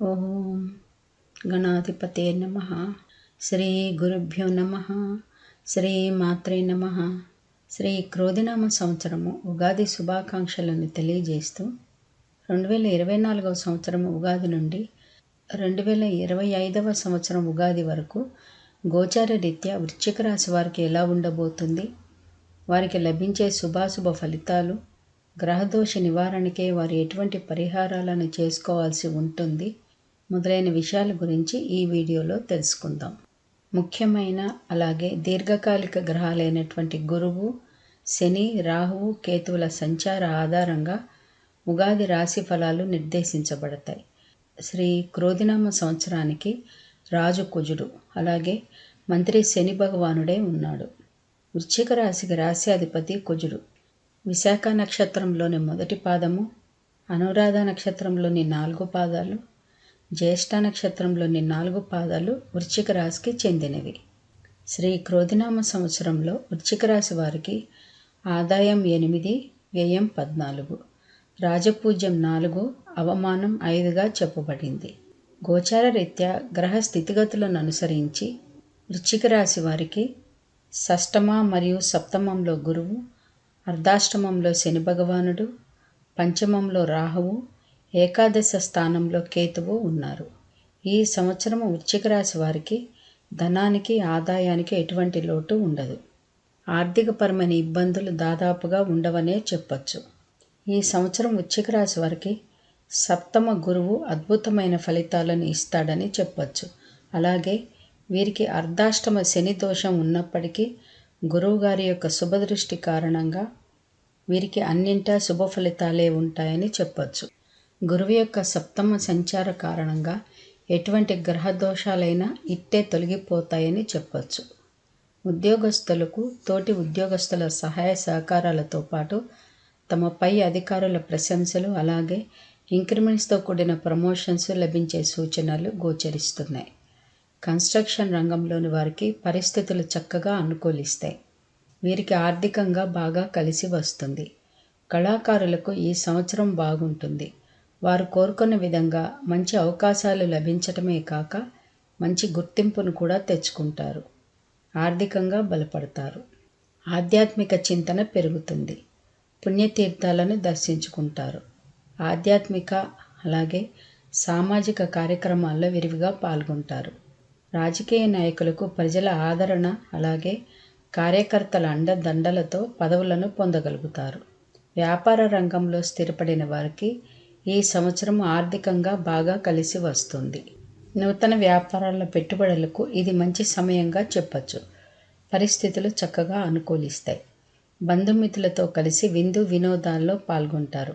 ఓం గణాధిపతే నమ. శ్రీ గురుభ్యో నమ. శ్రీ మాత్రే నమ. శ్రీ క్రోధినామ సంవత్సరము ఉగాది శుభాకాంక్షలను తెలియజేస్తూ రెండు వేల ఇరవై నాలుగవ సంవత్సరం ఉగాది నుండి రెండు వేల ఇరవై ఐదవ సంవత్సరం ఉగాది వరకు గోచార రీత్యా వృశ్చిక రాశి వారికి ఎలా ఉండబోతుంది? వారికి లభించే శుభాశుభ ఫలితాలు గ్రహదోష నివారణకే వారు ఎటువంటి పరిహారాలను చేసుకోవాల్సి ఉంటుంది? మొదలైన విషయాల గురించి ఈ వీడియోలో తెలుసుకుందాం. ముఖ్యమైన అలాగే దీర్ఘకాలిక గ్రహాలైనటువంటి గురువు శని రాహువు కేతువుల సంచార ఆధారంగా ఉగాది రాశి ఫలాలు నిర్దేశించబడతాయి. శ్రీ క్రోధినామ సంవత్సరానికి రాజు కుజుడు అలాగే మంత్రి శని భగవానుడే ఉన్నాడు. వృశ్చిక రాశికి రాశ్యాధిపతి కుజుడు. విశాఖ నక్షత్రంలోని మొదటి పాదము అనురాధ నక్షత్రంలోని నాలుగు పాదాలు జ్యేష్ఠ నక్షత్రంలోని నాలుగు పాదాలు వృశ్చిక రాశికి చెందినవి. శ్రీ క్రోధినామ సంవత్సరంలో వృశ్చిక రాశి వారికి ఆదాయం ఎనిమిది వ్యయం పద్నాలుగు. రాజపూజ్యం నాలుగు అవమానం ఐదుగా చెప్పబడింది. గోచార రీత్యా గ్రహ స్థితిగతులను అనుసరించి వృశ్చిక రాశి వారికి షష్టమ మరియు సప్తమంలో గురువు అర్ధాష్టమంలో శని భగవానుడు పంచమంలో రాహువు ఏకాదశ స్థానంలో కేతువు ఉన్నారు. ఈ సంవత్సరం వృశ్చిక రాశి వారికి ధనానికి ఆదాయానికి ఎటువంటి లోటు ఉండదు. ఆర్థికపరమైన ఇబ్బందులు దాదాపుగా ఉండవనే చెప్పచ్చు. ఈ సంవత్సరం వృశ్చిక రాశి వారికి సప్తమ గురువు అద్భుతమైన ఫలితాలను ఇస్తాడని చెప్పచ్చు. అలాగే వీరికి అర్ధాష్టమ శని దోషం ఉన్నప్పటికీ గురువుగారి యొక్క శుభదృష్టి కారణంగా వీరికి అన్నింటా శుభ ఫలితాలే ఉంటాయని చెప్పచ్చు. గురువు యొక్క సప్తమ సంచార కారణంగా ఎటువంటి గ్రహ దోషాలైనా ఇట్టే తొలగిపోతాయని చెప్పచ్చు. ఉద్యోగస్తులకు తోటి ఉద్యోగస్తుల సహాయ సహకారాలతో పాటు తమ పై అధికారుల ప్రశంసలు అలాగే ఇంక్రిమెంట్స్తో కూడిన ప్రమోషన్స్ లభించే సూచనలు గోచరిస్తున్నాయి. కన్స్ట్రక్షన్ రంగంలోని వారికి పరిస్థితులు చక్కగా అనుకూలిస్తాయి. వీరికి ఆర్థికంగా బాగా కలిసి వస్తుంది. కళాకారులకు ఈ సంవత్సరం బాగుంటుంది. వారు కోరుకున్న విధంగా మంచి అవకాశాలు లభించటమే కాక మంచి గుర్తింపును కూడా తెచ్చుకుంటారు. ఆర్థికంగా బలపడతారు. ఆధ్యాత్మిక చింతన పెరుగుతుంది. పుణ్యతీర్థాలను దర్శించుకుంటారు. ఆధ్యాత్మిక అలాగే సామాజిక కార్యక్రమాల్లో విరివిగా పాల్గొంటారు. రాజకీయ నాయకులకు ప్రజల ఆదరణ అలాగే కార్యకర్తల అండదండలతో పదవులను పొందగలుగుతారు. వ్యాపార రంగంలో స్థిరపడిన వారికి ఈ సంవత్సరం ఆర్థికంగా బాగా కలిసి వస్తుంది. నూతన వ్యాపారాల పెట్టుబడులకు ఇది మంచి సమయంగా చెప్పచ్చు. పరిస్థితులు చక్కగా అనుకూలిస్తాయి. బంధుమిత్రులతో కలిసి విందు వినోదాల్లో పాల్గొంటారు.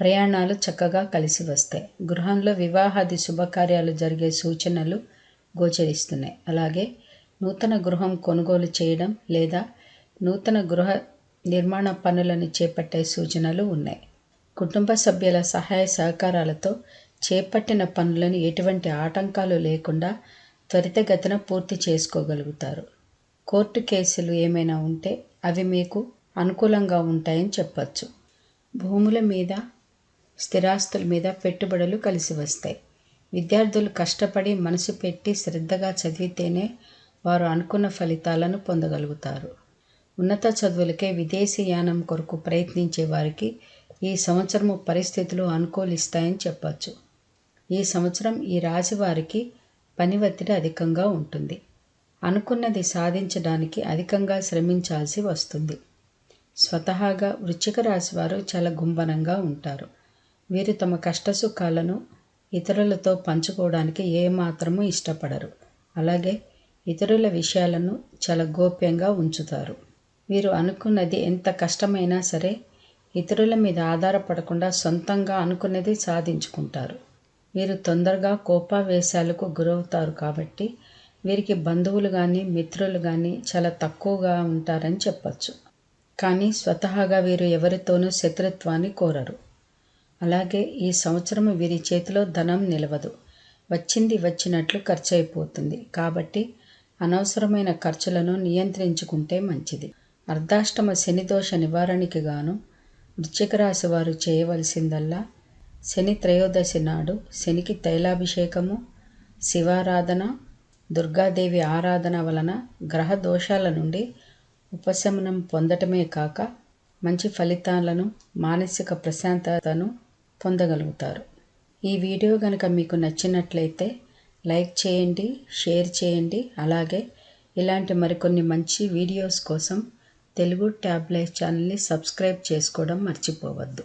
ప్రయాణాలు చక్కగా కలిసి వస్తాయి. గృహంలో వివాహాది శుభకార్యాలు జరిగే సూచనలు గోచరిస్తున్నాయి. అలాగే నూతన గృహం కొనుగోలు చేయడం లేదా నూతన గృహ నిర్మాణ పనులను చేపట్టే సూచనలు ఉన్నాయి. కుటుంబ సభ్యుల సహాయ సహకారాలతో చేపట్టిన పనులను ఎటువంటి ఆటంకాలు లేకుండా త్వరితగతిన పూర్తి చేసుకోగలుగుతారు. కోర్టు కేసులు ఏమైనా ఉంటే అవి మీకు అనుకూలంగా ఉంటాయని చెప్పచ్చు. భూముల మీద స్థిరాస్తుల మీద పెట్టుబడులు కలిసి వస్తాయి. విద్యార్థులు కష్టపడి మనసు పెట్టి శ్రద్ధగా చదివితేనే వారు అనుకున్న ఫలితాలను పొందగలుగుతారు. ఉన్నత చదువులకే విదేశీ యానం కొరకు ప్రయత్నించే వారికి ఈ సంవత్సరము పరిస్థితులు అనుకూలిస్తాయని చెప్పచ్చు. ఈ సంవత్సరం ఈ రాశి వారికి పని ఒత్తిడి అధికంగా ఉంటుంది. అనుకున్నది సాధించడానికి అధికంగా శ్రమించాల్సి వస్తుంది. స్వతహాగా వృశ్చిక రాశి వారు చాలా గుంభనంగా ఉంటారు. వీరు తమ కష్టసుఖాలను ఇతరులతో పంచుకోవడానికి ఏమాత్రము ఇష్టపడరు. అలాగే ఇతరుల విషయాలను చాలా గోప్యంగా ఉంచుతారు. వీరు అనుకున్నది ఎంత కష్టమైనా సరే ఇతరుల మీద ఆధారపడకుండా సొంతంగా అనుకున్నది సాధించుకుంటారు. వీరు తొందరగా కోపావేశాలకు గురవుతారు కాబట్టి వీరికి బంధువులు కానీ మిత్రులు కానీ చాలా తక్కువగా ఉంటారని చెప్పచ్చు. కానీ స్వతహాగా వీరు ఎవరితోనూ శత్రుత్వాన్ని కోరరు. అలాగే ఈ సంవత్సరం వీరి చేతిలో ధనం నిలవదు. వచ్చింది వచ్చినట్లు ఖర్చు అయిపోతుంది కాబట్టి అనవసరమైన ఖర్చులను నియంత్రించుకుంటే మంచిది. అర్ధాష్టమ శనిదోష నివారణకి గాను వృశ్చిక రాశి వారు చేయవలసిందల్లా శని త్రయోదశి నాడు శనికి తైలాభిషేకము శివారాధన దుర్గాదేవి ఆరాధన వలన గ్రహ దోషాల నుండి ఉపశమనం పొందటమే కాక మంచి ఫలితాలను మానసిక ప్రశాంతతను పొందగలుగుతారు. ఈ వీడియో కనుక మీకు నచ్చినట్లయితే లైక్ చేయండి షేర్ చేయండి అలాగే ఇలాంటి మరికొన్ని మంచి వీడియోస్ కోసం తెలుగు ట్యాబ్లెట్ ఛానల్ని సబ్స్క్రైబ్ చేసుకోవడం మర్చిపోవద్దు.